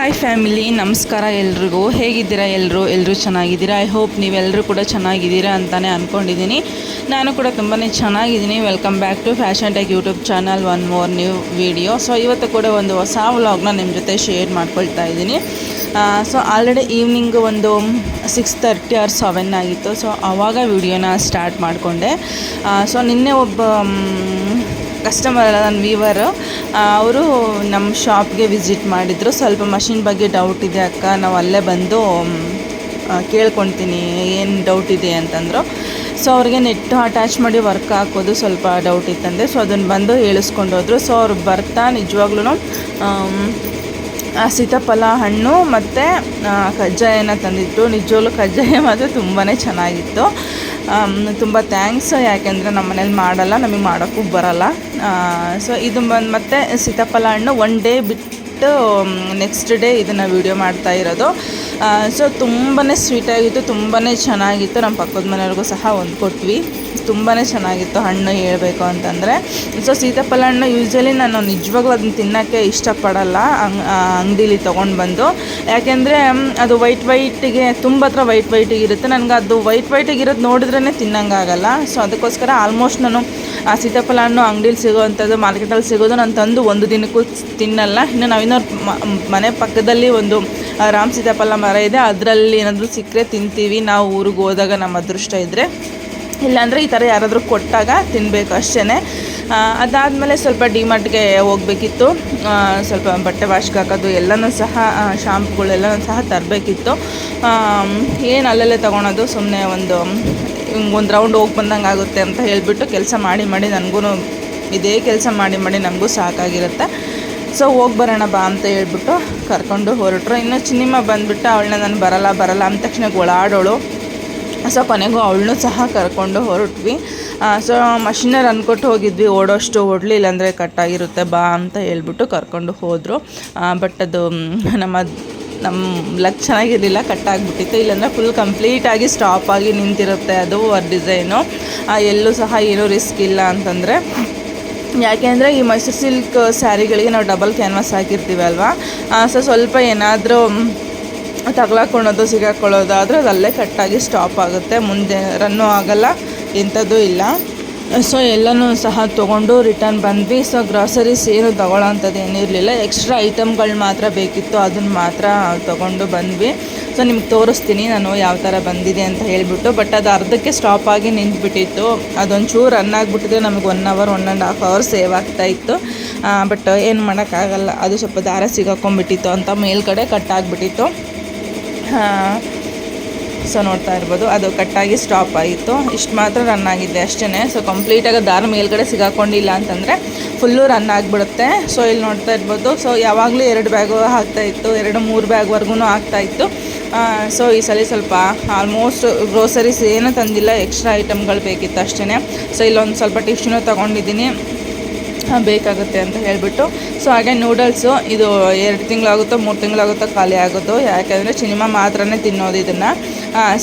Hi family ನಮಸ್ಕಾರ ಎಲ್ರಿಗೂ. ಹೇಗಿದ್ದೀರಾ ಎಲ್ಲರೂ ಎಲ್ಲರೂ ಚೆನ್ನಾಗಿದ್ದೀರಾ? ಐ ಹೋಪ್ ನೀವೆಲ್ಲರೂ ಕೂಡ ಚೆನ್ನಾಗಿದ್ದೀರಾ ಅಂತಲೇ ಅಂದ್ಕೊಂಡಿದ್ದೀನಿ ನಾನು ಕೂಡ ತುಂಬಾ ಚೆನ್ನಾಗಿದ್ದೀನಿ. Welcome back to fashion tech YouTube channel one more new video so ಇವತ್ತು ಕೂಡ ಒಂದು ಹೊಸ ವ್ಲಾಗ್ನ ನಿಮ್ಮ ಜೊತೆ ಶೇರ್ ಮಾಡ್ಕೊಳ್ತಾ ಇದ್ದೀನಿ. ಸೊ ಆಲ್ರೆಡಿ ಈವ್ನಿಂಗ್ ಒಂದು ಸಿಕ್ಸ್ ತರ್ಟಿ ಆರ್ ಸೆವೆನ್ ಆಗಿತ್ತು. ಸೊ ಆವಾಗ ವಿಡಿಯೋನ ಸ್ಟಾರ್ಟ್ ಮಾಡಿಕೊಂಡೆ. ಸೊ ನಿನ್ನೆ ಒಬ್ಬ ಕಸ್ಟಮರ್ ಅಲ್ಲ ನನ್ನ ವೀವರು ಅವರು ನಮ್ಮ ಶಾಪ್ಗೆ ವಿಸಿಟ್ ಮಾಡಿದರು. ಸ್ವಲ್ಪ ಮಷಿನ್ ಬಗ್ಗೆ ಡೌಟ್ ಇದೆ ಅಕ್ಕ. ನಾವು ಅಲ್ಲೇ ಬಂದು ಕೇಳ್ಕೊತೀನಿ. ಏನು ಡೌಟ್ ಇದೆ ಅಂತಂದರು. ಸೊ ಅವ್ರಿಗೆ ನೆಟ್ಟು ಅಟ್ಯಾಚ್ ಮಾಡಿ ವರ್ಕ್ ಹಾಕೋದು ಸ್ವಲ್ಪ ಡೌಟ್ ಇತ್ತಂದೆ. ಸೊ ಅದನ್ನು ಬಂದು ಹೇಳಿಸ್ಕೊಂಡು ಹೋದರು ಸೊ ಅವ್ರು ಬರ್ತಾ ನಿಜವಾಗ್ಲೂ ಸೀತಾಫಲ ಹಣ್ಣು ಮತ್ತು ಕಜ್ಜಾಯನ ತಂದಿತ್ತು. ನಿಜವಾಗ್ಲೂ ಕಜ್ಜಾಯ ಮಾತ್ರ ತುಂಬಾ ಚೆನ್ನಾಗಿತ್ತು. ತುಂಬ ಥ್ಯಾಂಕ್ಸ್ ಯಾಕೆಂದರೆ ನಮ್ಮ ಮನೇಲಿ ಮಾಡಲ್ಲ, ನಮಗೆ ಮಾಡೋಕ್ಕೂ ಬರಲ್ಲ. ಸೊ ಇದು ಬಂದು ಮತ್ತು ಸೀತಾಫಲ ಹಣ್ಣು ಒನ್ ಡೇ ಬಿಟ್ಟು ನೆಕ್ಸ್ಟ್ ಡೇ ಇದನ್ನು ವೀಡಿಯೋ ಮಾಡ್ತಾ ಇರೋದು. ಸೊ ತುಂಬಾ ಸ್ವೀಟಾಗಿತ್ತು ತುಂಬಾ ಚೆನ್ನಾಗಿತ್ತು. ನಮ್ಮ ಪಕ್ಕದ ಮನೆಯವ್ರಿಗೂ ಸಹ ಒಂದು ಕೊಟ್ವಿ. ತುಂಬಾ ಚೆನ್ನಾಗಿತ್ತು ಹಣ್ಣು ಹೇಳಬೇಕು ಅಂತಂದರೆ. ಸೊ ಸೀತಾಫಲ ಹಣ್ಣು ಯೂಶ್ವಲಿ ನಾನು ನಿಜವಾಗ್ಲೂ ಅದನ್ನ ತಿನ್ನೋಕ್ಕೆ ಇಷ್ಟಪಡಲ್ಲ. ಅಂಗ್ ಅಂಗಡೀಲಿ ತೊಗೊಂಡು ಬಂದು. ಯಾಕೆಂದರೆ ಅದು ವೈಟ್ ವೈಟಿಗೆ ತುಂಬ ಹತ್ರ ವೈಟ್ ವೈಟಿಗೆ ಇರುತ್ತೆ. ನನಗೆ ಅದು ವೈಟ್ ವೈಟಿಗೆ ಇರೋದು ನೋಡಿದ್ರೇ ತಿನ್ನಂಗಾಗಲ್ಲ ಸೊ ಅದಕ್ಕೋಸ್ಕರ ಆಲ್ಮೋಸ್ಟ್ ನಾನು, ಆ, ಸೀತಾಫಲ ಹಣ್ಣು ಅಂಗಡೀಲಿ ಸಿಗೋವಂಥದ್ದು ಮಾರ್ಕೆಟಲ್ಲಿ ಸಿಗೋದು ನಾನು ತಂದು ಒಂದು ದಿನಕ್ಕೂ ತಿನ್ನಲ್ಲ. ಇನ್ನು ನಾವು ಇನ್ನೊಂದು ಮನೆ ಪಕ್ಕದಲ್ಲಿ ಒಂದು ರಾಮ್ ಸೀತಾಫಲ ಮರ ಇದೆ. ಅದರಲ್ಲಿ ಏನಾದರೂ ಸಿಕ್ಕರೆ ತಿಂತೀವಿ. ನಾವು ಊರಿಗೆ ಹೋದಾಗ ನಮ್ಮ ಅದೃಷ್ಟ ಇದ್ದರೆ ಇಲ್ಲಾಂದರೆ ಈ ಥರ ಯಾರಾದರೂ ಕೊಟ್ಟಾಗ ತಿನ್ನಬೇಕು ಅಷ್ಟೇ ಅದಾದಮೇಲೆ ಸ್ವಲ್ಪ ಡಿಮಾರ್ಟ್ಗೆ ಹೋಗಬೇಕಿತ್ತು. ಸ್ವಲ್ಪ ಬಟ್ಟೆ ವಾಶ್ಗೆ ಹಾಕೋದು ಎಲ್ಲನೂ ಸಹ ಶಾಂಪುಗಳೆಲ್ಲನೂ ಸಹ ತರಬೇಕಿತ್ತು. ಏನು ಅಲ್ಲಲ್ಲೇ ತೊಗೊಳೋದು ಸುಮ್ಮನೆ ಒಂದು ಒಂದು ರೌಂಡ್ ಹೋಗಿ ಬಂದಂಗೆ ಆಗುತ್ತೆ ಅಂತ ಹೇಳಿಬಿಟ್ಟು ಕೆಲಸ ಮಾಡಿ ಮಾಡಿ ನನಗೂ ಇದೇ ಕೆಲಸ ಮಾಡಿ ಮಾಡಿ ನನಗೂ ಸಾಕಾಗಿರುತ್ತೆ. ಸೊ, ಹೋಗಿ ಬರೋಣ ಬಾ ಅಂತ ಹೇಳ್ಬಿಟ್ಟು ಕರ್ಕೊಂಡು ಹೊರಟ್ರು. ಇನ್ನು ಚಿನ್ನಿಮ್ಮ ಬಂದುಬಿಟ್ಟು ಅವಳನ್ನ ನಾನು ಬರಲ್ಲ ಬರಲ್ಲ ಅಂದ ತಕ್ಷಣ ಗೊಳಾಡೋಳು ಸೊ ಕೊನೆಗೂ ಅವಳನ್ನೂ ಸಹ ಕರ್ಕೊಂಡು ಹೊರಟ್ವಿ. ಸೊ ಮಷಿನರ್ ಅಂದ್ಕೊಟ್ಟು ಹೋಗಿದ್ವಿ, ಓಡೋಷ್ಟು ಓಡಲಿಲ್ಲ ಅಂದರೆ ಕಟ್ಟಾಗಿರುತ್ತೆ, ಬಾ ಅಂತ ಹೇಳ್ಬಿಟ್ಟು ಕರ್ಕೊಂಡು ಹೋದರು. ಬಟ್ ಅದು ನಮ್ಮ ನಮ್ಮ ಲಕ್ ಚೆನ್ನಾಗಿರಲಿಲ್ಲ, ಕಟ್ಟಾಗಿಬಿಟ್ಟಿತ್ತು. ಇಲ್ಲಾಂದರೆ ಫುಲ್ ಕಂಪ್ಲೀಟಾಗಿ ಸ್ಟಾಪ್ ಆಗಿ ನಿಂತಿರುತ್ತೆ ಅದು ಡಿಸೈನು ಎಲ್ಲೂ ಸಹ ಏನೂ ರಿಸ್ಕ್ ಇಲ್ಲ ಅಂತಂದರೆ, ಯಾಕೆ ಅಂದರೆ ಈ ಮೈಸೂರು ಸಿಲ್ಕ್ ಸ್ಯಾರಿಗಳಿಗೆ ನಾವು ಡಬಲ್ ಕ್ಯಾನ್ವಾಸ್ ಹಾಕಿರ್ತೀವಲ್ವಾ? ಸೊ ಸ್ವಲ್ಪ ಏನಾದರೂ ತಗ್ಲಾಕೊಳ್ಳೋದು, ಸಿಗಾಕೊಳ್ಳೋದು ಆದರೆ ಅದು ಅಲ್ಲೇ ಕಟ್ಟಾಗಿ ಸ್ಟಾಪ್ ಆಗುತ್ತೆ. ಮುಂದೆ ರನ್ನು ಆಗಲ್ಲ ಎಂಥದ್ದು ಇಲ್ಲ. ಸೊ ಎಲ್ಲನೂ ಸಹ ತೊಗೊಂಡು ರಿಟರ್ನ್ ಬಂದ್ವಿ. ಸೊ ಗ್ರಾಸರೀಸ್ ಏನು ತೊಗೊಳ್ಳೋ ಅಂಥದ್ದು ಏನಿರಲಿಲ್ಲ ಎಕ್ಸ್ಟ್ರಾ ಐಟಮ್ಗಳು ಮಾತ್ರ ಬೇಕಿತ್ತು. ಅದನ್ನು ಮಾತ್ರ ತೊಗೊಂಡು ಬಂದ್ವಿ. ಸೊ ನಿಮ್ಗೆ ತೋರಿಸ್ತೀನಿ ನಾನು ಯಾವ ಥರ ಬಂದಿದೆ ಅಂತ ಹೇಳಿಬಿಟ್ಟು. ಬಟ್ ಅದು ಅರ್ಧಕ್ಕೆ ಸ್ಟಾಪ್ ಆಗಿ ನಿಂತ್ಬಿಟ್ಟಿತ್ತು. ಅದೊಂಚೂರು ರನ್ ಆಗಿಬಿಟ್ಟಿದ್ರೆ ನಮಗೆ one hour one and half hour save ಆಗ್ತಾ ಇತ್ತು. ಬಟ್ ಏನು ಮಾಡೋಕ್ಕಾಗಲ್ಲ. ಅದು ಸ್ವಲ್ಪ ದಾರ ಸಿಗಾಕೊಂಡ್ಬಿಟ್ಟಿತ್ತು ಅಂತ ಮೇಲ್ಗಡೆ ಕಟ್ ಆಗಿಬಿಟ್ಟಿತ್ತು. ಸೊ ನೋಡ್ತಾ ಇರ್ಬೋದು. ಅದು ಕಟ್ಟಾಗಿ ಸ್ಟಾಪ್ ಆಯಿತು. ಇಷ್ಟು ಮಾತ್ರ ರನ್ ಆಗಿದೆ ಅಷ್ಟೇ ಸೊ ಕಂಪ್ಲೀಟಾಗಿ ದಾರ ಮೇಲ್ಗಡೆ ಸಿಗಾಕೊಂಡಿಲ್ಲ ಅಂತಂದರೆ ಫುಲ್ಲು ರನ್ ಆಗಿಬಿಡುತ್ತೆ. ಸೊ ಇಲ್ಲಿ ನೋಡ್ತಾ ಇರ್ಬೋದು. ಸೊ ಯಾವಾಗಲೂ ಎರಡು ಬ್ಯಾಗು ಆಗ್ತಾಯಿತ್ತು ಎರಡು, ಮೂರು ಬ್ಯಾಗ್ವರೆಗೂ ಆಗ್ತಾಯಿತ್ತು ಸೊ ಈ ಸಲ ಸ್ವಲ್ಪ ಆಲ್ಮೋಸ್ಟ್ ಗ್ರೋಸರೀಸ್ ಏನೂ ತಂದಿಲ್ಲ. ಎಕ್ಸ್ಟ್ರಾ ಐಟಮ್ಗಳು ಬೇಕಿತ್ತು ಅಷ್ಟೇ ಸೊ ಇಲ್ಲೊಂದು ಸ್ವಲ್ಪ ಟಿಶ್ಯೂನು ತೊಗೊಂಡಿದ್ದೀನಿ. ಬೇಕಾಗುತ್ತೆ ಅಂತ ಹೇಳಿಬಿಟ್ಟು. ಸೊ ಹಾಗೆ ನೂಡಲ್ಸು ಇದು ಎರಡು ತಿಂಗಳಾಗುತ್ತೋ, ಮೂರು ತಿಂಗಳಾಗುತ್ತೋ ಖಾಲಿ ಆಗೋದು. ಯಾಕೆಂದರೆ ಸಿನಿಮಾ ಮಾತ್ರನೇ ತಿನ್ನೋದು ಇದನ್ನು.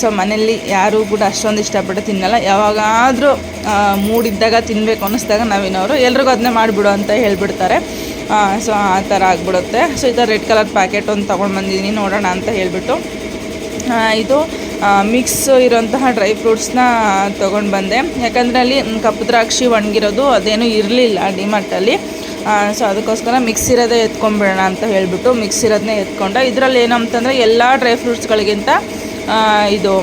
ಸೊ ಮನೆಯಲ್ಲಿ ಯಾರೂ ಕೂಡ ಅಷ್ಟೊಂದು ಇಷ್ಟಪಟ್ಟು ತಿನ್ನಲ್ಲ. ಯಾವಾಗಾದರೂ ಮೂಡಿದ್ದಾಗ ತಿನ್ನಬೇಕು ಅನ್ನಿಸ್ದಾಗ ನಾವಿನವರು ಎಲ್ರಿಗೂ ಅದನ್ನೇ ಮಾಡಿಬಿಡು ಅಂತ ಹೇಳಿಬಿಡ್ತಾರೆ. ಸೊ ಆ ಥರ ಆಗಿಬಿಡುತ್ತೆ. ಸೊ ಈ ಥರ ರೆಡ್ ಕಲರ್ ಪ್ಯಾಕೆಟ್ ಒಂದು ತೊಗೊಂಡು ಬಂದಿದ್ದೀನಿ ನೋಡೋಣ ಅಂತ ಹೇಳಿಬಿಟ್ಟು. ಇದು ಮಿಕ್ಸ್ ಇರೋಂತಹ ಡ್ರೈ ಫ್ರೂಟ್ಸ್ನ ತೊಗೊಂಡು ಬಂದೆ. ಯಾಕಂದರೆ ಅಲ್ಲಿ ಕಪ್ಪು ದ್ರಾಕ್ಷಿ ಒಣಗಿರೋದು ಅದೇನೂ ಇರಲಿಲ್ಲ ಡಿಮಾರ್ಟಲ್ಲಿ ಸೊ ಅದಕ್ಕೋಸ್ಕರ ಮಿಕ್ಸ್ ಇರೋದೇ ಎತ್ಕೊಂಡ್ಬಿಡೋಣ ಅಂತ ಹೇಳಿಬಿಟ್ಟು ಮಿಕ್ಸ್ ಇರೋದನ್ನೇ ಎತ್ಕೊಂಡೆ. ಇದರಲ್ಲಿ ಏನು ಅಂತಂದರೆ ಎಲ್ಲ ಡ್ರೈ ಫ್ರೂಟ್ಸ್ಗಳಿಗಿಂತ ಇದು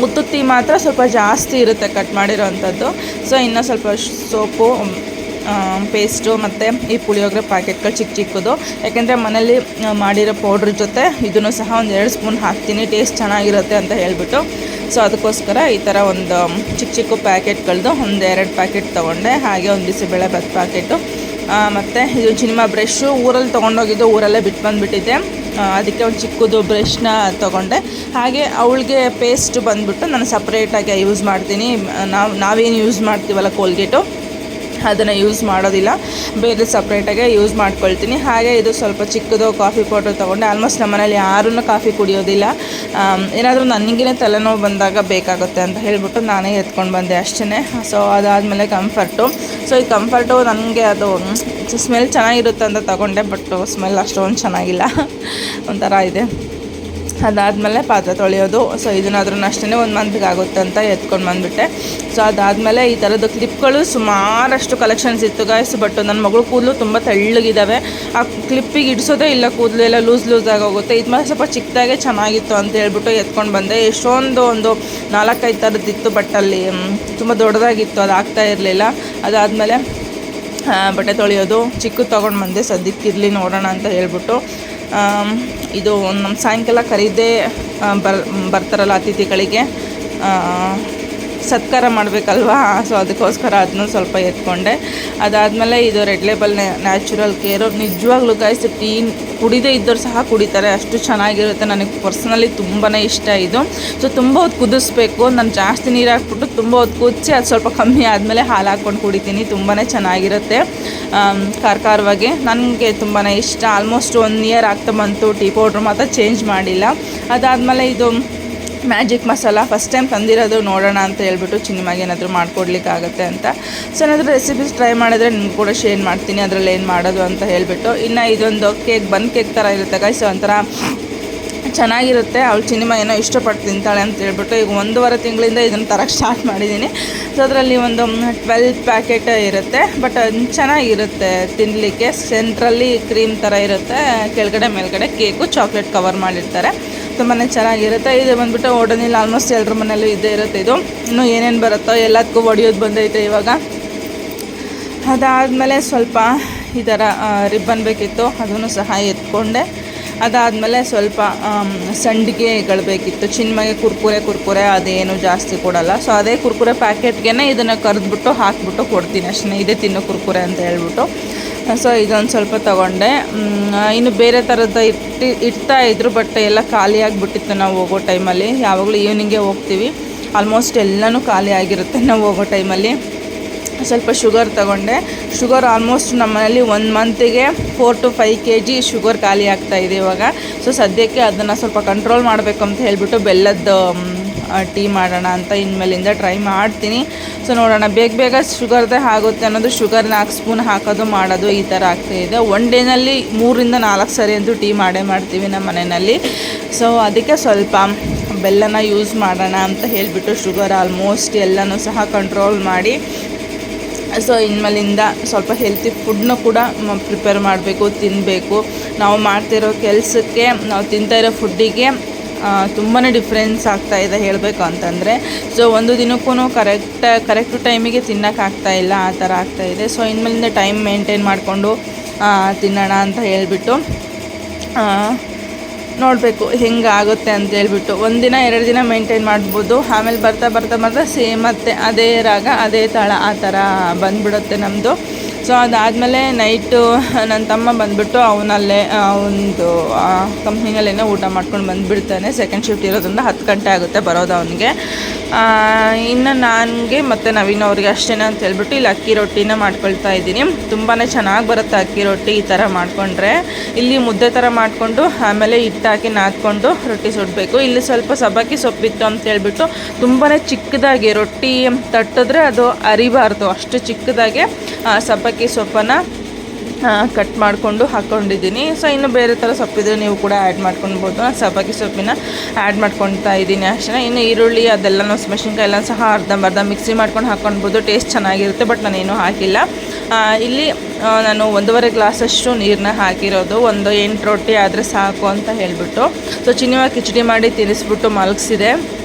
ಮುತ್ತುತ್ತಿ ಮಾತ್ರ ಸ್ವಲ್ಪ ಜಾಸ್ತಿ ಇರುತ್ತೆ ಕಟ್ ಮಾಡಿರೋವಂಥದ್ದು ಸೊ ಇನ್ನೂ ಸ್ವಲ್ಪ ಸೋಪು ಪೇಸ್ಟು ಮತ್ತು ಈ ಪುಳಿಯೋಗರೆ ಪ್ಯಾಕೆಟ್ಗಳು ಚಿಕ್ಕ ಚಿಕ್ಕದು. ಯಾಕೆಂದರೆ ಮನೇಲಿ ಮಾಡಿರೋ ಪೌಡ್ರ್ ಜೊತೆ ಇದನ್ನು ಸಹ ಒಂದು ಎರಡು ಸ್ಪೂನ್ ಹಾಕ್ತೀನಿ. ಟೇಸ್ಟ್ ಚೆನ್ನಾಗಿರುತ್ತೆ ಅಂತ ಹೇಳಿಬಿಟ್ಟು. ಸೊ, ಅದಕ್ಕೋಸ್ಕರ ಈ ಥರ ಒಂದು ಚಿಕ್ಕ ಚಿಕ್ಕ ಪ್ಯಾಕೆಟ್ಗಳದ್ದು ಒಂದು ಎರಡು ಪ್ಯಾಕೆಟ್ ತೊಗೊಂಡೆ. ಹಾಗೆ ಒಂದು ಬಿಸಿಬೇಳೆ ಬತ್ ಪ್ಯಾಕೆಟು. ಮತ್ತು ಇದು ಸಿನಿಮಾ ಬ್ರಷ್ಷು. ಊರಲ್ಲಿ ತೊಗೊಂಡೋಗಿದ್ದು ಊರಲ್ಲೇ ಬಿಟ್ಟು ಬಂದುಬಿಟ್ಟಿದ್ದೆ ಅದಕ್ಕೆ ಒಂದು ಚಿಕ್ಕದು ಬ್ರಷ್ನ ತೊಗೊಂಡೆ. ಹಾಗೆ ಅವಳಿಗೆ ಪೇಸ್ಟ್ ಬಂದುಬಿಟ್ಟು ನಾನು ಸಪ್ರೇಟಾಗಿ ಯೂಸ್ ಮಾಡ್ತೀನಿ. ನಾವು, ನಾವೇನು ಯೂಸ್ ಮಾಡ್ತೀವಲ್ಲ ಕೋಲ್ಗೇಟು ಅದನ್ನು ಯೂಸ್ ಮಾಡೋದಿಲ್ಲ. ಬೇರೆ ಸಪ್ರೇಟಾಗೆ ಯೂಸ್ ಮಾಡ್ಕೊಳ್ತೀನಿ. ಹಾಗೆ ಇದು ಸ್ವಲ್ಪ ಚಿಕ್ಕದು ಕಾಫಿ ಪೌಡ್ರ್ ತೊಗೊಂಡೆ. ಆಲ್ಮೋಸ್ಟ್ ನಮ್ಮ ಮನೇಲಿ ಯಾರೂ ಕಾಫಿ ಕುಡಿಯೋದಿಲ್ಲ. ಏನಾದರೂ ನನಗೇ ತಲೆನೋವು ಬಂದಾಗ ಬೇಕಾಗುತ್ತೆ ಅಂತ ಹೇಳ್ಬಿಟ್ಟು ನಾನೇ ಎತ್ಕೊಂಡು ಬಂದೆ ಅಷ್ಟೇ ಸೊ ಅದಾದಮೇಲೆ ಕಂಫರ್ಟು ಸೊ ಈ ಕಂಫರ್ಟು ನನಗೆ ಅದು, ಸ್ಮೆಲ್ ಚೆನ್ನಾಗಿರುತ್ತೆ ಅಂತ ತಗೊಂಡೆ ಬಟ್ ಸ್ಮೆಲ್ ಅಷ್ಟೊಂದು ಚೆನ್ನಾಗಿಲ್ಲ. ಒಂಥರ ಇದೆ. ಅದಾದಮೇಲೆ ಪಾತ್ರೆ ತೊಳೆಯೋದು. ಸೊ ಇದನ್ನಾದ್ರೂ ಅಷ್ಟೇ ಒಂದು ಮಂತ್ಗೆ ಆಗುತ್ತೆ ಅಂತ ಎತ್ಕೊಂಡು ಬಂದುಬಿಟ್ಟೆ. ಸೊ ಅದಾದಮೇಲೆ ಈ ಥರದ್ದು ಕ್ಲಿಪ್ಗಳು ಸುಮಾರಷ್ಟು ಕಲೆಕ್ಷನ್ಸ್ ಇತ್ತು ಗಾಯ್ಸ್ ಬಟ್ ನನ್ನ ಮಗಳು ಕೂದಲು ತುಂಬ ತೆಳ್ಳಗಿದ್ದಾವೆ ಆ ಕ್ಲಿಪ್ಪಿಗೆ ಇಡಿಸೋದೇ ಇಲ್ಲ, ಕೂದಲು ಎಲ್ಲ ಲೂಸ್ ಲೂಸ್ ಆಗೋಗುತ್ತೆ ಇದು ಮೇಲೆ ಸ್ವಲ್ಪ ಚಿಕ್ಕದಾಗೆ ಚೆನ್ನಾಗಿತ್ತು ಅಂತ ಹೇಳ್ಬಿಟ್ಟು ಎತ್ಕೊಂಡು ಬಂದೆ. ಎಷ್ಟೊಂದು ಒಂದು ನಾಲ್ಕೈದು ಥರದ್ದಿತ್ತು ಬಟ್ ಅಲ್ಲಿ ತುಂಬ ದೊಡ್ಡದಾಗಿತ್ತು, ಅದು ಆಗ್ತಾ ಇರಲಿಲ್ಲ. ಅದಾದಮೇಲೆ ಬಟ್ಟೆ ತೊಳೆಯೋದು. ಚಿಕ್ಕದು ತೊಗೊಂಡು ಬಂದೆ. ಸದ್ಯಕ್ಕಿರಲಿ ನೋಡೋಣ ಅಂತ ಹೇಳ್ಬಿಟ್ಟು. ಇದು ನಮ್ಮ ಸಾಯಂಕಾಲ ಕರೀದೇ ಬರ್ ಬರ್ತಾರಲ್ಲ ಅತಿಥಿಗಳಿಗೆ. ಸತ್ಕಾರ ಮಾಡಬೇಕಲ್ವಾ? ಸೊ ಅದಕ್ಕೋಸ್ಕರ ಅದನ್ನು ಸ್ವಲ್ಪ ಎತ್ಕೊಂಡೆ. ಅದಾದಮೇಲೆ ಇದು ರೆಡ್ ಲೇಬಲ್ ನ್ಯಾಚುರಲ್ ಕೇರು ನಿಜವಾಗ್ಲೂ ಗಾಯ್ಸ್ ಟೀ ಕುಡಿದೇ ಇದ್ದವ್ರು ಸಹ ಕುಡಿತಾರೆ. ಅಷ್ಟು ಚೆನ್ನಾಗಿರುತ್ತೆ. ನನಗೆ ಪರ್ಸ್ನಲಿ ತುಂಬಾ ಇಷ್ಟ ಇದು. ಸೊ ತುಂಬ ಹೊತ್ತು ಕುದಿಸ್ಬೇಕು. ನಾನು ಜಾಸ್ತಿ ನೀರು ಹಾಕ್ಬಿಟ್ಟು ತುಂಬ ಹೊತ್ತು ಕುದಿಸಿ ಅದು ಸ್ವಲ್ಪ ಕಮ್ಮಿ ಆದಮೇಲೆ ಹಾಲು ಹಾಕ್ಕೊಂಡು ಕುಡಿತೀನಿ. ತುಂಬಾ ಚೆನ್ನಾಗಿರುತ್ತೆ. ಖಾರ ಖಾರವಾಗಿ ನನಗೆ ತುಂಬಾ ಇಷ್ಟ. ಆಲ್ಮೋಸ್ಟ್ ಒನ್ ಇಯರ್ ಆಗ್ತಾ ಬಂತು. ಟೀ ಪೌಡ್ರ್ ಮಾತ್ರ ಚೇಂಜ್ ಮಾಡಿಲ್ಲ. ಅದಾದಮೇಲೆ ಇದು ಮ್ಯಾಜಿಕ್ ಮಸಾಲ ಫಸ್ಟ್ ಟೈಮ್ ತಂದಿರೋದು ನೋಡೋಣ ಅಂತ ಹೇಳ್ಬಿಟ್ಟು ಚಿನಿಮಾಗೆ ಏನಾದರೂ ಮಾಡ್ಕೊಡ್ಲಿಕ್ಕಾಗತ್ತೆ ಅಂತ. ಸೊ ಏನಾದರೂ ರೆಸಿಪೀಸ್ ಟ್ರೈ ಮಾಡಿದ್ರೆ ನಿಮ್ಗೆ ಕೂಡ ಶೇರ್ ಮಾಡ್ತೀನಿ, ಅದರಲ್ಲಿ ಏನು ಮಾಡೋದು ಅಂತ ಹೇಳಿಬಿಟ್ಟು. ಇನ್ನು ಇದೊಂದು ಕೇಕ್ ಬಂದ್ ಕೇಕ್ ಥರ ಇರುತ್ತೆ ಸೊ ಒಂಥರ ಚೆನ್ನಾಗಿರುತ್ತೆ. ಅವಳು ಸಿನಿಮಾ ಏನೋ ಇಷ್ಟಪಟ್ಟು ತಿಂತಾಳೆ ಅಂತ ಹೇಳ್ಬಿಟ್ಟು ಈಗ ಒಂದೂವರೆ ತಿಂಗಳಿಂದ ಇದನ್ನು ತರಕ್ಕೆ ಸ್ಟಾರ್ಟ್ ಮಾಡಿದ್ದೀನಿ ಸೊ ಅದರಲ್ಲಿ ಒಂದು ಟ್ವೆಲ್ ಪ್ಯಾಕೆಟ್ ಇರುತ್ತೆ ಬಟ್ ಚೆನ್ನಾಗಿರುತ್ತೆ ತಿನ್ನಲಿಕ್ಕೆ ಸೆಂಟ್ರಲ್ಲಿ ಕ್ರೀಮ್ ಥರ ಇರುತ್ತೆ, ಕೆಳಗಡೆ ಮೇಲ್ಗಡೆ ಕೇಕು ಚಾಕ್ಲೇಟ್ ಕವರ್ ಮಾಡಿರ್ತಾರೆ. ತುಂಬಾ ಚೆನ್ನಾಗಿರುತ್ತೆ. ಇದು ಬಂದ್ಬಿಟ್ಟು ಓಡೋನಿಲ್ಲ ಆಲ್ಮೋಸ್ಟ್ ಎಲ್ಲರ ಮನೆಯಲ್ಲೂ ಇದ್ದೇ ಇರುತ್ತೆ ಇದು. ಇನ್ನು ಏನೇನು ಬರುತ್ತೋ ಎಲ್ಲದಕ್ಕೂ ಒಡೆಯೋದು ಬಂದೈತೆ ಇವಾಗ. ಅದಾದಮೇಲೆ ಸ್ವಲ್ಪ ಈ ಥರ ರಿಬ್ಬನ್ ಬೇಕಿತ್ತು. ಅದನ್ನು ಸಹ ಎತ್ಕೊಂಡೆ. ಅದಾದಮೇಲೆ ಸ್ವಲ್ಪ ಸಂಡಿಗೆಗಳು ಬೇಕಿತ್ತು. ಚಿನ್ಮಗೆ ಕುರ್ಕುರೆ ಕುರ್ಕುರೆ ಅದೇನು ಜಾಸ್ತಿ ಕೊಡಲ್ಲ. ಸೊ ಅದೇ ಕುರ್ಕುರೆ ಪ್ಯಾಕೆಟ್ಗೆ ಇದನ್ನು ಕರೆದ್ಬಿಟ್ಟು ಹಾಕ್ಬಿಟ್ಟು ಕೊಡ್ತೀನಿ ಅಷ್ಟೇ. ಇದೇ ತಿನ್ನೋ ಕುರ್ಕುರೆ ಅಂತ ಹೇಳ್ಬಿಟ್ಟು. ಸೊ ಇದೊಂದು ಸ್ವಲ್ಪ ತೊಗೊಂಡೆ. ಇನ್ನು ಬೇರೆ ಥರದ ಇಟ್ಟು, ಇಡ್ತಾ ಇದ್ರು ಬಟ್ ಎಲ್ಲ ಖಾಲಿ ಆಗಿಬಿಟ್ಟಿತ್ತು ನಾವು ಹೋಗೋ ಟೈಮಲ್ಲಿ. ಯಾವಾಗಲೂ ಈವ್ನಿಂಗೇ ಹೋಗ್ತೀವಿ. ಆಲ್ಮೋಸ್ಟ್ ಎಲ್ಲನೂ ಖಾಲಿ ಆಗಿರುತ್ತೆ ನಾವು ಹೋಗೋ ಟೈಮಲ್ಲಿ. ಸ್ವಲ್ಪ ಶುಗರ್ ತಗೊಂಡೆ. ಶುಗರ್ ಆಲ್ಮೋಸ್ಟ್ ನಮ್ಮಲ್ಲಿ one ಮಂತಿಗೆ four to five K G sugar ಖಾಲಿ ಆಗ್ತಾ ಇದೆ ಇವಾಗ. ಸೊ ಸದ್ಯಕ್ಕೆ ಅದನ್ನು ಸ್ವಲ್ಪ ಕಂಟ್ರೋಲ್ ಮಾಡಬೇಕು ಅಂತ ಹೇಳಿಬಿಟ್ಟು ಬೆಲ್ಲದ ಟೀ ಮಾಡೋಣ ಅಂತ ಇನ್ಮೇಲಿಂದ ಟ್ರೈ ಮಾಡ್ತೀನಿ. ಸೊ ನೋಡೋಣ. ಬೇಗ ಬೇಗ ಶುಗರ್ದೇ ಆಗುತ್ತೆ ಅನ್ನೋದು ಶುಗರ್ ನಾಲ್ಕು ಸ್ಪೂನ್ ಹಾಕೋದು ಮಾಡೋದು ಈ ಥರ ಆಗ್ತಾಯಿದೆ ಒನ್ ಡೇನಲ್ಲಿ ಮೂರಿಂದ ನಾಲ್ಕು ಸರಿ ಅಂತೂ ಟೀ ಮಾಡೇ ಮಾಡ್ತೀವಿ ನಮ್ಮ ಮನೆಯಲ್ಲಿ. ಸೊ ಅದಕ್ಕೆ ಸ್ವಲ್ಪ ಬೆಲ್ಲನ ಯೂಸ್ ಮಾಡೋಣ ಅಂತ ಹೇಳಿಬಿಟ್ಟು ಶುಗರ್ ಆಲ್ಮೋಸ್ಟ್ ಎಲ್ಲನೂ ಸಹ ಕಂಟ್ರೋಲ್ ಮಾಡಿ ಸೊ ಇನ್ಮೇಲಿಂದ ಸ್ವಲ್ಪ ಹೆಲ್ತಿ ಫುಡ್ನ ಕೂಡ ಪ್ರಿಪೇರ್ ಮಾಡಬೇಕು ತಿನ್ನಬೇಕು ನಾವು ಮಾಡ್ತಿರೋ ಕೆಲಸಕ್ಕೆ, ನಾವು ತಿಂತಾ ಇರೋ ಫುಡ್ಡಿಗೆ ತುಂಬಾ ಡಿಫ್ರೆನ್ಸ್ ಆಗ್ತಾ ಇದೆ ಹೇಳಬೇಕು ಅಂತಂದರೆ. ಸೊ ಒಂದು ದಿನಕ್ಕೂ ಕರೆಕ್ಟ್ ಕರೆಕ್ಟ್ ಟೈಮಿಗೆ ತಿನ್ನೋಕ್ಕಾಗ್ತಾ ಇಲ್ಲ, ಆ ಥರ ಆಗ್ತಾ ಇದೆ. ಸೊ ಇನ್ಮೇಲಿಂದ ಟೈಮ್ ಮೇಂಟೈನ್ ಮಾಡಿಕೊಂಡು ತಿನ್ನೋಣ ಅಂತ ಹೇಳಿಬಿಟ್ಟು ನೋಡಬೇಕು ಹೆಂಗಾಗುತ್ತೆ ಅಂತ ಹೇಳ್ಬಿಟ್ಟು. ಒಂದಿನ ಎರಡು ದಿನ ಮೇಂಟೈನ್ ಮಾಡ್ಬೋದು. ಆಮೇಲೆ ಬರ್ತಾ ಬರ್ತಾ ಬರ್ತಾ ಸೇಮ್ ಮತ್ತೆ ಅದೇ ರಾಗ, ಅದೇ ತಾಳ ಆ ಥರ ಬಂದ್ಬಿಡುತ್ತೆ ನಮ್ಮದು ಸೊ ಅದಾದಮೇಲೆ ನೈಟು ನನ್ನ ತಮ್ಮ ಬಂದುಬಿಟ್ಟು ಅವನಲ್ಲೇ ಒಂದು ಕಂಪ್ನಿನಲ್ಲೇನೋ ಊಟ ಮಾಡ್ಕೊಂಡು ಬಂದುಬಿಡ್ತಾನೆ. ಸೆಕೆಂಡ್ ಶಿಫ್ಟ್ ಇರೋದ್ರಿಂದ ಹತ್ತು ಗಂಟೆ ಆಗುತ್ತೆ ಬರೋದು ಅವನಿಗೆ. ಇನ್ನು ನನಗೆ ಮತ್ತು ನವೀನ್ ಅವ್ರಿಗೆ ಅಷ್ಟೇ ಅಂತ ಹೇಳ್ಬಿಟ್ಟು ಇಲ್ಲಿ ಅಕ್ಕಿ ರೊಟ್ಟಿನ ಮಾಡ್ಕೊಳ್ತಾ ಇದ್ದೀನಿ. ತುಂಬಾ ಚೆನ್ನಾಗಿ ಬರುತ್ತೆ ಅಕ್ಕಿ ರೊಟ್ಟಿ ಈ ಥರ ಮಾಡಿಕೊಂಡ್ರೆ. ಇಲ್ಲಿ ಮುದ್ದೆ ಥರ ಮಾಡಿಕೊಂಡು ಆಮೇಲೆ ಹಿಟ್ಟು ಹಾಕಿ ನಾದ್ಕೊಂಡು ರೊಟ್ಟಿ ಸುಡಬೇಕು. ಇಲ್ಲಿ ಸ್ವಲ್ಪ ಸಬ್ಬಕ್ಕಿ ಸೊಪ್ಪಿತ್ತು ಅಂತ ಹೇಳ್ಬಿಟ್ಟು ತುಂಬಾ ಚಿಕ್ಕದಾಗಿ ರೊಟ್ಟಿ ತಟ್ಟಿದ್ರೆ ಅದು ಅರಿಬಾರ್ದು. ಅಷ್ಟು ಚಿಕ್ಕದಾಗೆ ಸಬ್ಬಕ್ಕಿ ಸೊಪ್ಪನ್ನು ಕಟ್ ಮಾಡಿಕೊಂಡು ಹಾಕ್ಕೊಂಡಿದ್ದೀನಿ ಸೊ ಇನ್ನು ಬೇರೆ ಥರ ಸೊಪ್ಪಿದ್ರೆ ನೀವು ಕೂಡ ಆ್ಯಡ್ ಮಾಡ್ಕೊಳ್ಬೋದು. ನಾನು ಸಬ್ಬಕ್ಕಿ ಸೊಪ್ಪಿನ ಆ್ಯಡ್ ಮಾಡ್ಕೊಳ್ತಾ ಇದ್ದೀನಿ ಅಷ್ಟೇ. ಇನ್ನು ಈರುಳ್ಳಿ ಅದೆಲ್ಲನೂ ಮೆಣಸಿನ್ಕಾಯಿ ಎಲ್ಲ ಸಹ ಅರ್ಧಂಬರ್ಧ ಮಿಕ್ಸಿ ಮಾಡ್ಕೊಂಡು ಹಾಕ್ಕೊಳ್ಬೋದು. ಟೇಸ್ಟ್ ಚೆನ್ನಾಗಿರುತ್ತೆ ಬಟ್ ನಾನೇನು ಹಾಕಿಲ್ಲ. ಆ, ಇಲ್ಲಿ ಆ, ನಾನು ಒಂದೂವರೆ ಗ್ಲಾಸಷ್ಟು ನೀರನ್ನ ಹಾಕಿರೋದು. ಒಂದು ಎಂಟು ರೊಟ್ಟಿ ಆದರೆ ಸಾಕು ಅಂತ ಹೇಳಿಬಿಟ್ಟು. ಸೊ ಚಿನ್ನಿವಾಗಿ ಕಿಚಡಿ ಮಾಡಿ ತಿನ್ನಿಸ್ಬಿಟ್ಟು ಮಲಗಿಸಿದೆ.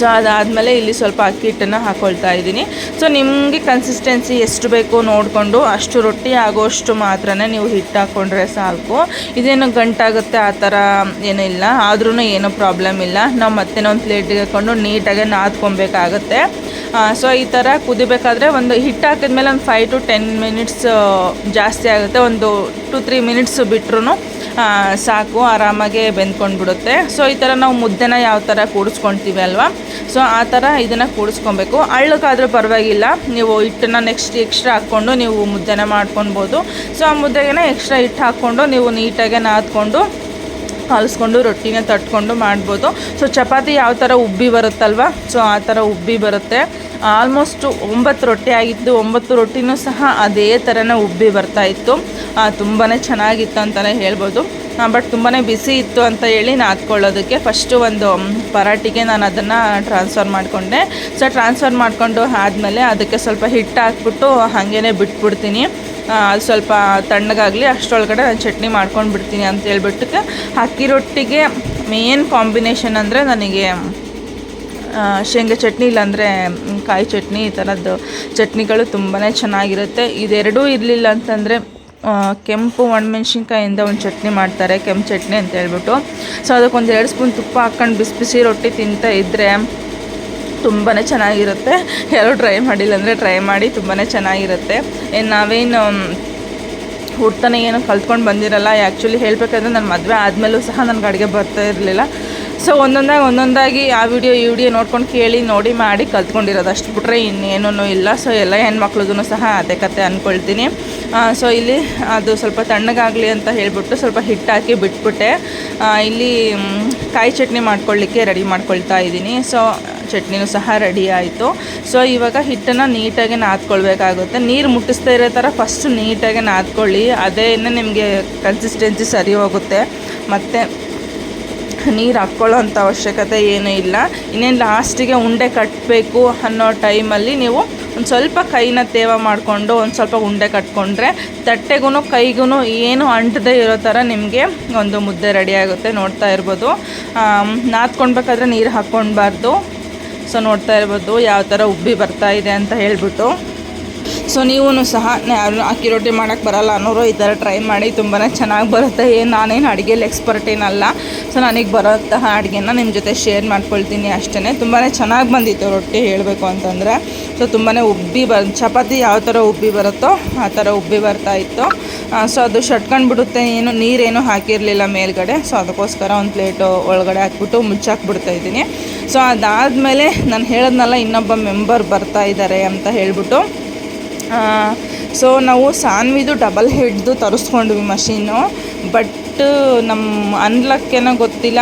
ಸೊ ಅದಾದಮೇಲೆ ಇಲ್ಲಿ ಸ್ವಲ್ಪ ಅಕ್ಕಿ ಹಿಟ್ಟನ್ನು ಹಾಕ್ಕೊಳ್ತಾ ಇದ್ದೀನಿ. ಸೊ ನಿಮಗೆ ಕನ್ಸಿಸ್ಟೆನ್ಸಿ ಎಷ್ಟು ಬೇಕೋ ನೋಡಿಕೊಂಡು ಅಷ್ಟು ರೊಟ್ಟಿ ಆಗೋಷ್ಟು ಮಾತ್ರ ನೀವು ಹಿಟ್ಟು ಹಾಕ್ಕೊಂಡ್ರೆ ಸಾಕು. ಇದೇನು ಗಂಟಾಗುತ್ತೆ ಆ ಥರ ಏನೂ ಇಲ್ಲ. ಆದ್ರೂ ಏನೂ ಪ್ರಾಬ್ಲಮ್ ಇಲ್ಲ. ನಾವು ಮತ್ತೆ ಒಂದು ಪ್ಲೇಟಿಗೆ ಹಾಕ್ಕೊಂಡು ನೀಟಾಗಿ ನಾದ್ಕೊಬೇಕಾಗತ್ತೆ. ಸೊ ಈ ಥರ ಕುದಿಬೇಕಾದ್ರೆ ಒಂದು ಹಿಟ್ಟು ಹಾಕಿದ್ಮೇಲೆ ಒಂದು ಫೈವ್ ಟು ಟೆನ್ ಮಿನಿಟ್ಸ್ ಜಾಸ್ತಿ ಆಗುತ್ತೆ. ಒಂದು ಟು ತ್ರೀ ಮಿನಿಟ್ಸ್ ಬಿಟ್ರು ಸಾಕು, ಆರಾಮಾಗಿ ಬೆಂದ್ಕೊಂಡ್ಬಿಡುತ್ತೆ. ಸೊ ಈ ಥರ ನಾವು ಮುದ್ದೆನ ಯಾವ ಥರ ಕೂಡಿಸ್ಕೊಳ್ತೀವಿ ಅಲ್ವಾ? ಸೊ ಆ ಥರ ಇದನ್ನು ಕೂಡಿಸ್ಕೊಬೇಕು. ಅಳ್ಳಕ್ಕಾದರೂ ಪರವಾಗಿಲ್ಲ. ನೀವು ಹಿಟ್ಟನ್ನು ನೆಕ್ಸ್ಟ್ ಎಕ್ಸ್ಟ್ರಾ ಹಾಕ್ಕೊಂಡು ನೀವು ಮುದ್ದೆನ ಮಾಡ್ಕೊಳ್ಬೋದು. ಸೊ ಆ ಮುದ್ದೆಗೆ ಎಕ್ಸ್ಟ್ರಾ ಹಿಟ್ಟು ಹಾಕ್ಕೊಂಡು ನೀವು ನೀಟಾಗಿ ನಾದ್ಕೊಂಡು, ಕಲಿಸ್ಕೊಂಡು, ರೊಟ್ಟಿನ ತಟ್ಕೊಂಡು ಮಾಡ್ಬೋದು. ಸೊ ಚಪಾತಿ ಯಾವ ಥರ ಉಬ್ಬಿ ಬರುತ್ತಲ್ವ? ಸೊ ಆ ಥರ ಉಬ್ಬಿ ಬರುತ್ತೆ. ಆಲ್ಮೋಸ್ಟು ಒಂಬತ್ತು ರೊಟ್ಟಿ ಆಗಿತ್ತು ಒಂಬತ್ತು ರೊಟ್ಟಿನೂ ಸಹ ಅದೇ ಥರನೇ ಉಬ್ಬಿ ಬರ್ತಾ ಇತ್ತು. ತುಂಬಾ ಚೆನ್ನಾಗಿತ್ತು ಅಂತಲೇ ಹೇಳ್ಬೋದು. ಬಟ್ ತುಂಬಾ ಬಿಸಿ ಇತ್ತು ಅಂತ ಹೇಳಿ ನಾದ್ಕೊಳ್ಳೋದಕ್ಕೆ ಫಸ್ಟು ಒಂದು ಪರಾಟಿಗೆ ನಾನು ಅದನ್ನು ಟ್ರಾನ್ಸ್ಫರ್ ಮಾಡಿಕೊಂಡೆ. ಸೊ ಟ್ರಾನ್ಸ್ಫರ್ ಮಾಡಿಕೊಂಡು ಆದಮೇಲೆ ಅದಕ್ಕೆ ಸ್ವಲ್ಪ ಹಿಟ್ಟು ಹಾಕ್ಬಿಟ್ಟು ಹಾಗೇ ಬಿಟ್ಬಿಡ್ತೀನಿ. ಅದು ಸ್ವಲ್ಪ ತಣ್ಣಗಾಗಲಿ ಅಷ್ಟರೊಳಗಡೆ ನಾನು ಚಟ್ನಿ ಮಾಡ್ಕೊಂಡು ಬಿಡ್ತೀನಿ ಅಂತ ಹೇಳ್ಬಿಟ್ಟು ಅಕ್ಕಿ ರೊಟ್ಟಿಗೆ ಮೇನ್ ಕಾಂಬಿನೇಷನ್ ಅಂದರೆ ನನಗೆ ಶೇಂಗಾ ಚಟ್ನಿ ಇಲ್ಲಾಂದರೆ ಕಾಯಿ ಚಟ್ನಿ ಈ ಥರದ್ದು ಚಟ್ನಿಗಳು ತುಂಬಾ ಚೆನ್ನಾಗಿರುತ್ತೆ. ಇದೆರಡೂ ಇರಲಿಲ್ಲ ಅಂತಂದರೆ ಕೆಂಪು ಒಣಮೆಣ್ಸಿನ್ಕಾಯಿಂದ ಒಂದು ಚಟ್ನಿ ಮಾಡ್ತಾರೆ, ಕೆಂಪು ಚಟ್ನಿ ಅಂತ ಹೇಳ್ಬಿಟ್ಟು. ಸೊ ಅದಕ್ಕೊಂದು ಎರಡು ಸ್ಪೂನ್ ತುಪ್ಪ ಹಾಕ್ಕೊಂಡು ಬಿಸಿ ಬಿಸಿ ರೊಟ್ಟಿ ತಿಂತಾ ಇದ್ದರೆ ತುಂಬಾ ಚೆನ್ನಾಗಿರುತ್ತೆ. ಯಾರು ಟ್ರೈ ಮಾಡಿಲ್ಲ ಅಂದರೆ ಟ್ರೈ ಮಾಡಿ ತುಂಬಾ ಚೆನ್ನಾಗಿರುತ್ತೆ. ಏನು, ನಾವೇನು ಹುಡ್ತಾನೆ ಏನು ಕಲ್ತ್ಕೊಂಡು ಬಂದಿರಲ್ಲ ಆ್ಯಕ್ಚುಲಿ ಹೇಳಬೇಕಂದ್ರೆ ನನ್ನ ಮದುವೆ ಆದಮೇಲೂ ಸಹ ನನಗೆ ಅಡುಗೆ ಬರ್ತಾ ಇರಲಿಲ್ಲ. ಸೊ ಒಂದೊಂದಾಗಿ ಒಂದೊಂದಾಗಿ ಆ ವಿಡಿಯೋ, ಈ ವಿಡಿಯೋ ನೋಡ್ಕೊಂಡು ಕೇಳಿ, ನೋಡಿ ಮಾಡಿ ಕಲ್ತ್ಕೊಂಡಿರೋದು ಅಷ್ಟು ಬಿಟ್ರೆ ಇನ್ನೇನೂ ಇಲ್ಲ. ಸೊ ಎಲ್ಲ ಹೆಣ್ಮಕ್ಳಿಗೂ ಸಹ ಅದೇ ಕತೆ ಅಂದ್ಕೊಳ್ತೀನಿ ಸೊ ಇಲ್ಲಿ ಅದು ಸ್ವಲ್ಪ ತಣ್ಣಗಾಗಲಿ ಅಂತ ಹೇಳಿಬಿಟ್ಟು ಸ್ವಲ್ಪ ಹಿಟ್ಟಾಕಿ ಬಿಟ್ಬಿಟ್ಟೆ. ಇಲ್ಲಿ ಕಾಯಿ ಚಟ್ನಿ ಮಾಡ್ಕೊಳ್ಳಿಕ್ಕೆ ರೆಡಿ ಮಾಡ್ಕೊಳ್ತಾ ಇದ್ದೀನಿ. ಸೊ, ಚಟ್ನಿನೂ ಸಹ ರೆಡಿ ಆಯಿತು. ಸೊ ಇವಾಗ ಹಿಟ್ಟನ್ನು ನೀಟಾಗಿ ನಾದ್ಕೊಳ್ಬೇಕಾಗುತ್ತೆ. ನೀರು ಮುಟ್ಟಿಸ್ತಾ ಇರೋ ಥರ ಫಸ್ಟು ನೀಟಾಗಿ ನಾದ್ಕೊಳ್ಳಿ. ಅದೇ ನಿಮಗೆ ಕನ್ಸಿಸ್ಟೆನ್ಸಿ ಸರಿ ಹೋಗುತ್ತೆ. ಮತ್ತು ನೀರು ಹಾಕ್ಕೊಳ್ಳೋ ಅಂಥ ಅವಶ್ಯಕತೆ ಏನೂ ಇಲ್ಲ. ಇನ್ನೇನು ಲಾಸ್ಟಿಗೆ ಉಂಡೆ ಕಟ್ಟಬೇಕು ಅನ್ನೋ ಟೈಮಲ್ಲಿ ನೀವು ಒಂದು ಸ್ವಲ್ಪ ಕೈನ ತೇವ ಮಾಡಿಕೊಂಡು ಒಂದು ಸ್ವಲ್ಪ ಉಂಡೆ ಕಟ್ಕೊಂಡ್ರೆ ತಟ್ಟೆಗೂ ಕೈಗೂ ಏನು ಅಂಟದೇ ಇರೋ ಥರ ನಿಮಗೆ ಒಂದು ಮುದ್ದೆ ರೆಡಿ ಆಗುತ್ತೆ ನೋಡ್ತಾ ಇರ್ಬೋದು. ನಾದ್ಕೊಳ್ಬೇಕಾದ್ರೆ ನೀರು ಹಾಕ್ಕೊಳ್ಬಾರ್ದು ಸೊ ನೋಡ್ತಾ ಇರ್ಬೋದು ಯಾವ ಥರ ಉಬ್ಬಿ ಬರ್ತಾ ಇದೆ ಅಂತ ಹೇಳ್ಬಿಟ್ಟು. ಸೊ ನೀವು ಸಹ ಯಾರು ಅಕ್ಕಿ ರೊಟ್ಟಿ ಮಾಡೋಕ್ಕೆ ಬರಲ್ಲ ಅನ್ನೋರು ಈ ಥರ ಟ್ರೈ ಮಾಡಿ ತುಂಬಾ ಚೆನ್ನಾಗಿ ಬರುತ್ತೆ. ಏನು ನಾನೇನು ಅಡುಗೆಯಲ್ಲಿ ಎಕ್ಸ್ಪರ್ಟ್ ಏನಲ್ಲ. ಸೊ ನನಗೆ ಬರೋಂತಹ ಅಡುಗೆನ ನಿಮ್ಮ ಜೊತೆ ಶೇರ್ ಮಾಡ್ಕೊಳ್ತೀನಿ ಅಷ್ಟೇ ತುಂಬಾ ಚೆನ್ನಾಗಿ ಬಂದಿತ್ತು ರೊಟ್ಟಿ ಹೇಳಬೇಕು ಅಂತಂದರೆ. ಸೊ ತುಂಬಾ ಉಬ್ಬಿ ಬರ್ ಚಪಾತಿ ಯಾವ ಥರ ಉಬ್ಬಿ ಬರುತ್ತೋ ಆ ಥರ ಉಬ್ಬಿ ಬರ್ತಾ ಇತ್ತು. ಸೊ ಅದು ಬಿಡುತ್ತೆ ಏನು ನೀರೇನು ಹಾಕಿರಲಿಲ್ಲ ಮೇಲ್ಗಡೆ. ಸೊ ಅದಕ್ಕೋಸ್ಕರ ಒಂದು ಪ್ಲೇಟು ಒಳಗಡೆ ಹಾಕ್ಬಿಟ್ಟು ಮುಚ್ಚಾಕ್ಬಿಡ್ತಾ ಇದ್ದೀನಿ. ಸೊ ಅದಾದಮೇಲೆ ನಾನು ಹೇಳೋದ್ನಲ್ಲ, ಇನ್ನೊಬ್ಬ ಮೆಂಬರ್ ಬರ್ತಾ ಇದ್ದಾರೆ ಅಂತ ಹೇಳ್ಬಿಟ್ಟು. ಸೊ ನಾವು ಸಾನ್ವಿದು ಡಬಲ್ ಹೆಡ್ದು ತರಿಸ್ಕೊಂಡ್ವಿ ಮಷೀನು ಬಟ್ ನಮ್ಮ ಅನ್ಲಕ್ಕೇನೋ ಗೊತ್ತಿಲ್ಲ.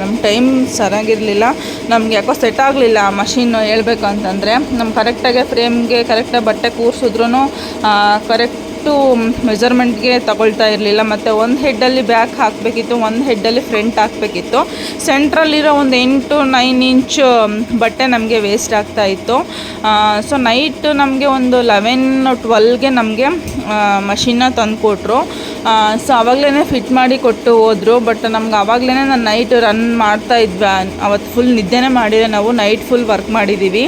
ನಮ್ಮ ಟೈಮ್ ಸರಿಯಾಗಿರಲಿಲ್ಲ. ನಮ್ಗೆ ಯಾಕೋ ಸೆಟ್ ಆಗಲಿಲ್ಲ ಆ ಮಷೀನು ಹೇಳ್ಬೇಕು ಅಂತಂದರೆ ನಮ್ಮ ಕರೆಕ್ಟಾಗಿ ಫ್ರೇಮ್ಗೆ ಕರೆಕ್ಟಾಗಿ ಬಟ್ಟೆ ಕೂರಿಸಿದ್ರು ಕರೆಕ್ಟು ಮೆಜರ್ಮೆಂಟ್ಗೆ ತಗೊಳ್ತಾ ಇರಲಿಲ್ಲ. ಮತ್ತು ಒಂದು ಹೆಡ್ಡಲ್ಲಿ ಬ್ಯಾಕ್ ಹಾಕಬೇಕಿತ್ತು, ಒಂದು ಹೆಡ್ಡಲ್ಲಿ ಫ್ರಂಟ್ ಹಾಕಬೇಕಿತ್ತು. ಸೆಂಟ್ರಲ್ಲಿರೋ ಒಂದು ಎಂಟು, ನೈನ್ ಇಂಚು ಬಟ್ಟೆ ನಮಗೆ ವೇಸ್ಟ್ ಆಗ್ತಾ ಇತ್ತು. ಸೊ ನೈಟ್ ನಮಗೆ ಒಂದು ಲೆವೆನ್ ಟ್ವೆಲ್ಗೆ ನಮಗೆ ಮಷಿನ್ನ ತಂದು ಕೊಟ್ಟರು ಸೊ ಆವಾಗಲೇ ಫಿಟ್ ಮಾಡಿ ಕೊಟ್ಟು ಹೋದರು. ಬಟ್ ನಮ್ಗೆ ಆವಾಗಲೇ ನಾನು ನೈಟ್ ರನ್ ಮಾಡ್ತಾ ಇದ್ವಿ. ಅವತ್ತು ಫುಲ್ ನಿದ್ದೆನೇ ಮಾಡಿದೆ ನಾವು. ನೈಟ್ ಫುಲ್ ವರ್ಕ್ ಮಾಡಿದ್ದೀವಿ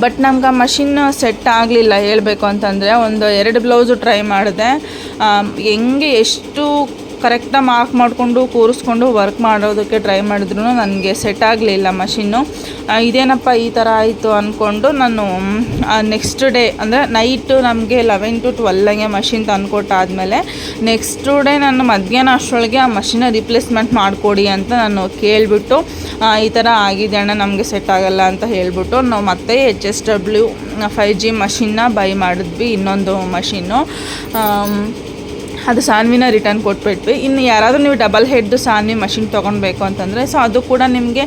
ಬಟ್ ನಮ್ಗೆ ಆ ಮಷಿನ್ ಸೆಟ್ ಆಗಲಿಲ್ಲ ಹೇಳಬೇಕು ಅಂತಂದರೆ ಒಂದು ಎರಡು ಬ್ಲೌಸು ಟ್ರೈ ಮಾಡಿದೆ. ಹೆಂಗೆ ಎಷ್ಟು ಕರೆಕ್ಟಾಗಿ ಮಾರ್ಕ್ ಮಾಡಿಕೊಂಡು ಕೂರಿಸ್ಕೊಂಡು ವರ್ಕ್ ಮಾಡೋದಕ್ಕೆ ಟ್ರೈ ಮಾಡಿದ್ರು ನನಗೆ ಸೆಟ್ ಆಗಲಿಲ್ಲ ಮಷಿನ್ನು ಇದೇನಪ್ಪ ಈ ಥರ ಆಯಿತು ಅಂದ್ಕೊಂಡು ನಾನು ನೆಕ್ಸ್ಟ್ ಡೇ ಅಂದರೆ ನೈಟು ನಮಗೆ ಲೆವೆನ್ ಟು ಟ್ವೆಲ್ಗೆ ಮಷಿನ್ ತಂದುಕೊಟ್ಟಾದ್ಮೇಲೆ ನೆಕ್ಸ್ಟ್ ಡೇ ನಾನು ಮಧ್ಯಾಹ್ನ ಅಷ್ಟರೊಳಗೆ ಆ ಮಷಿನ ರಿಪ್ಲೇಸ್ಮೆಂಟ್ ಮಾಡಿಕೊಡಿ ಅಂತ ನಾನು ಕೇಳಿಬಿಟ್ಟು ಈ ಥರ ಆಗಿದೆ ಅಣ್ಣ, ನಮಗೆ ಸೆಟ್ ಆಗಲ್ಲ ಅಂತ ಹೇಳಿಬಿಟ್ಟು ನಾವು ಮತ್ತೆ H S W five G ಮಷಿನ್ನ ಬೈ ಮಾಡಿದ್ವಿ ಇನ್ನೊಂದು ಮಷಿನ್ನು ಅದು ಸಾನ್ವಿನ ರಿಟರ್ನ್ ಕೊಟ್ಬಿಟ್ವಿ. ಇನ್ನು ಯಾರಾದರೂ ನೀವು ಡಬಲ್ ಹೆಡ್ದು ಸಾನ್ವಿ ಮಷಿನ್ ತೊಗೊಳ್ಬೇಕು ಅಂತಂದರೆ ಸೊ ಅದು ಕೂಡ ನಿಮಗೆ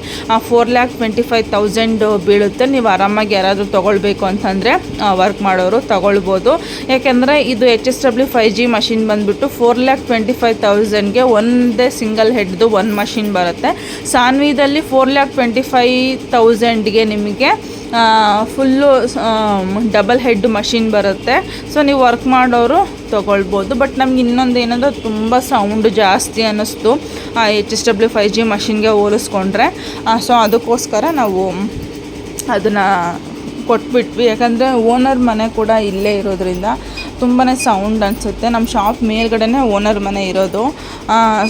four lakh twenty five thousand ಬೀಳುತ್ತೆ. ನೀವು ಆರಾಮಾಗಿ ಯಾರಾದರೂ ತೊಗೊಳ್ಬೇಕು ಅಂತಂದರೆ ವರ್ಕ್ ಮಾಡೋರು ತೊಗೊಳ್ಬೋದು. ಯಾಕೆಂದರೆ ಇದು H S W five G machine ಬಂದುಬಿಟ್ಟು ಫೋರ್ ಲ್ಯಾಕ್ ಟ್ವೆಂಟಿ ಫೈವ್ ತೌಸಂಡ್ಗೆ ಒಂದೇ ಸಿಂಗಲ್ ಹೆಡ್ದು ಒಂದು ಮಷಿನ್ ಬರುತ್ತೆ. ಸಾನ್ವಿದಲ್ಲಿ ಫೋರ್ ಲ್ಯಾಕ್ ಟ್ವೆಂಟಿ ಫೈವ್ ತೌಸಂಡ್ಗೆ ನಿಮಗೆ ಫುಲ್ಲು ಡಬಲ್ ಹೆಡ್ ಮಷಿನ್ ಬರುತ್ತೆ. ಸೊ ನೀವು ವರ್ಕ್ ಮಾಡೋರು ತೊಗೊಳ್ಬೋದು. ಬಟ್ ನಮ್ಗೆ ಇನ್ನೊಂದು ಏನಂದ್ರೆ ತುಂಬ ಸೌಂಡ್ ಜಾಸ್ತಿ ಅನ್ನಿಸ್ತು. H S W five G ಮಷಿನ್ಗೆ ಹೋಲಿಸ್ಕೊಂಡ್ರೆ. ಸೊ ಅದಕ್ಕೋಸ್ಕರ ನಾವು ಅದನ್ನು ಕೊಟ್ಬಿಟ್ವಿ. ಯಾಕಂದರೆ ಓನರ್ ಮನೆ ಕೂಡ ಇಲ್ಲೇ ಇರೋದ್ರಿಂದ ತುಂಬಾ ಸೌಂಡ್ ಅನಿಸುತ್ತೆ. ನಮ್ಮ ಶಾಪ್ ಮೇಲ್ಗಡೆನೇ ಓನರ್ ಮನೆ ಇರೋದು.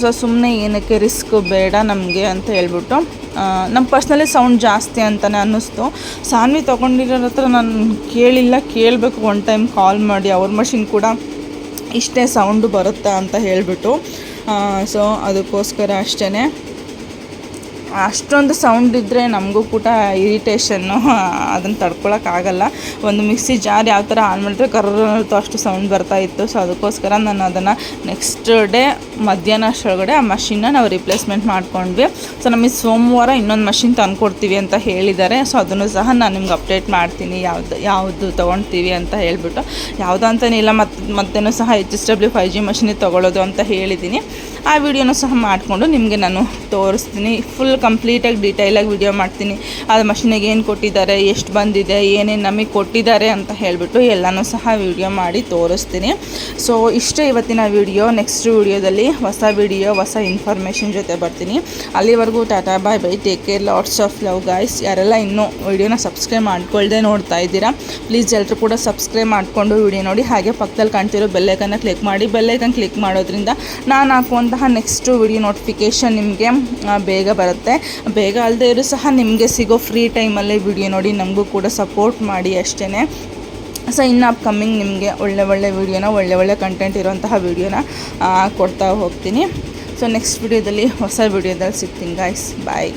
ಸೊ ಸುಮ್ಮನೆ ಏನಕ್ಕೆ ರಿಸ್ಕ್ ಬೇಡ ನಮಗೆ ಅಂತ ಹೇಳ್ಬಿಟ್ಟು ನಮ್ಮ ಪರ್ಸ್ನಲಿ ಸೌಂಡ್ ಜಾಸ್ತಿ ಅಂತಲೇ ಅನ್ನಿಸ್ತು. ಸಾನ್ವಿ ತೊಗೊಂಡಿರೋ ಹತ್ರ ನಾನು ಕೇಳಿಲ್ಲ, ಕೇಳಬೇಕು ಒನ್ ಟೈಮ್ ಕಾಲ್ ಮಾಡಿ. ಅವ್ರ ಮಷಿನ್ ಕೂಡ ಇಷ್ಟೇ ಸೌಂಡು ಬರುತ್ತಾ ಅಂತ ಹೇಳಿಬಿಟ್ಟು ಸೊ ಅದಕ್ಕೋಸ್ಕರ ಅಷ್ಟೇ ಅಷ್ಟೊಂದು ಸೌಂಡ್ ಇದ್ದರೆ ನಮಗೂ ಕೂಡ ಇರಿಟೇಷನ್ನು ಅದನ್ನು ತಡ್ಕೊಳಕ್ಕಾಗಲ್ಲ ಒಂದು ಮಿಕ್ಸಿ ಜಾರ್ ಯಾವ ಥರ ಆನ್ ಮಾಡಿದ್ರೆ ಕರ್ರತ್ತು ಅಷ್ಟು ಸೌಂಡ್ ಬರ್ತಾ ಇತ್ತು. ಸೊ ಅದಕ್ಕೋಸ್ಕರ ನಾನು ಅದನ್ನು ನೆಕ್ಸ್ಟ್ ಡೇ ಮಧ್ಯಾಹ್ನ ಅಷ್ಟೊಳಗಡೆ ಆ ಮಷಿನ್ನ ನಾವು ರಿಪ್ಲೇಸ್ಮೆಂಟ್ ಮಾಡ್ಕೊಂಡ್ವಿ. ಸೊ ನಮಗೆ ಸೋಮವಾರ ಇನ್ನೊಂದು ಮಷಿನ್ ತಂದುಕೊಡ್ತೀವಿ ಅಂತ ಹೇಳಿದ್ದಾರೆ. ಸೊ ಅದನ್ನು ಸಹ ನಾನು ನಿಮ್ಗೆ ಅಪ್ಡೇಟ್ ಮಾಡ್ತೀನಿ. ಯಾವ್ದು, ಯಾವುದು ತೊಗೊಳ್ತೀವಿ ಅಂತ ಹೇಳಿಬಿಟ್ಟು. ಯಾವುದು ಅಂತಲೇ ಮತ್ತು ಮತ್ತೇನೂ ಸಹ H S W five G ಮಷಿನಿಗೆ ತೊಗೊಳ್ಳೋದು ಅಂತ ಹೇಳಿದ್ದೀನಿ. ಆ ವಿಡಿಯೋನೂ ಸಹ ಮಾಡಿಕೊಂಡು ನಿಮಗೆ ನಾನು ತೋರಿಸ್ತೀನಿ. ಫುಲ್ ಕಂಪ್ಲೀಟಾಗಿ ಡೀಟೇಲಾಗಿ ವಿಡಿಯೋ ಮಾಡ್ತೀನಿ. ಅದು ಮಷಿನಿಗೆ ಏನು ಕೊಟ್ಟಿದ್ದಾರೆ, ಎಷ್ಟು ಬಂದಿದೆ, ಏನೇನು ನಮಗೆ ಕೊಟ್ಟಿದ್ದಾರೆ ಅಂತ ಹೇಳಿಬಿಟ್ಟು ಎಲ್ಲನೂ ಸಹ ವಿಡಿಯೋ ಮಾಡಿ ತೋರಿಸ್ತೀನಿ. ಸೊ ಇಷ್ಟೇ ಇವತ್ತಿನ ವಿಡಿಯೋ ನೆಕ್ಸ್ಟ್ ವಿಡಿಯೋದಲ್ಲಿ ಹೊಸ ವಿಡಿಯೋ ಹೊಸ ಇನ್ಫಾರ್ಮೇಷನ್ ಜೊತೆ ಬರ್ತೀನಿ. ಅಲ್ಲಿವರೆಗೂ Tata bye bye take care lots of love guys ಯಾರೆಲ್ಲ ಇನ್ನೂ ವಿಡಿಯೋನ ಸಬ್ಸ್ಕ್ರೈಬ್ ಮಾಡ್ಕೊಳ್ದೆ ನೋಡ್ತಾ ಇದ್ದೀರಾ ಪ್ಲೀಸ್ ಎಲ್ಲರೂ ಕೂಡ ಸಬ್ಸ್ಕ್ರೈಬ್ ಮಾಡಿಕೊಂಡು ವಿಡಿಯೋ ನೋಡಿ. ಹಾಗೆ ಪಕ್ಕದಲ್ಲಿ ಕಾಣ್ತಿರೋ ಬೆಲ್ಲೈಕನ್ನ ಕ್ಲಿಕ್ ಮಾಡಿ. ಬೆಲ್ಲೈಕನ್ ಕ್ಲಿಕ್ ಮಾಡೋದ್ರಿಂದ ನಾನು ಹಾಕುವಂತಹ ನೆಕ್ಸ್ಟ್ ವಿಡಿಯೋ ನೋಟಿಫಿಕೇಷನ್ ನಿಮಗೆ ಬೇಗ ಬರುತ್ತೆ. ಬೇಗ ಅಲ್ಲದೆ ಇರೋ ಸಹ ನಿಮಗೆ ಸಿಗೋ ಫ್ರೀ ಟೈಮಲ್ಲೇ ವಿಡಿಯೋ ನೋಡಿ, ನಮಗೂ ಕೂಡ ಸಪೋರ್ಟ್ ಮಾಡಿ ಅಷ್ಟೇ ಸೊ ಇನ್ನು ಅಪ್ಕಮ್ಮಿಂಗ್ ನಿಮಗೆ ಒಳ್ಳೆ ಒಳ್ಳೆ ವೀಡಿಯೋನ ಒಳ್ಳೆ ಒಳ್ಳೆ ಕಂಟೆಂಟ್ ಇರೋಂತಹ ವೀಡಿಯೋನ ಕೊಡ್ತಾ ಹೋಗ್ತೀನಿ. ಸೊ ನೆಕ್ಸ್ಟ್ ವಿಡಿಯೋದಲ್ಲಿ ಹೊಸ ವಿಡಿಯೋದಲ್ಲಿ ಸಿಗ್ತೀನಿ ಗಾಯ್ಸ್ ಬಾಯ್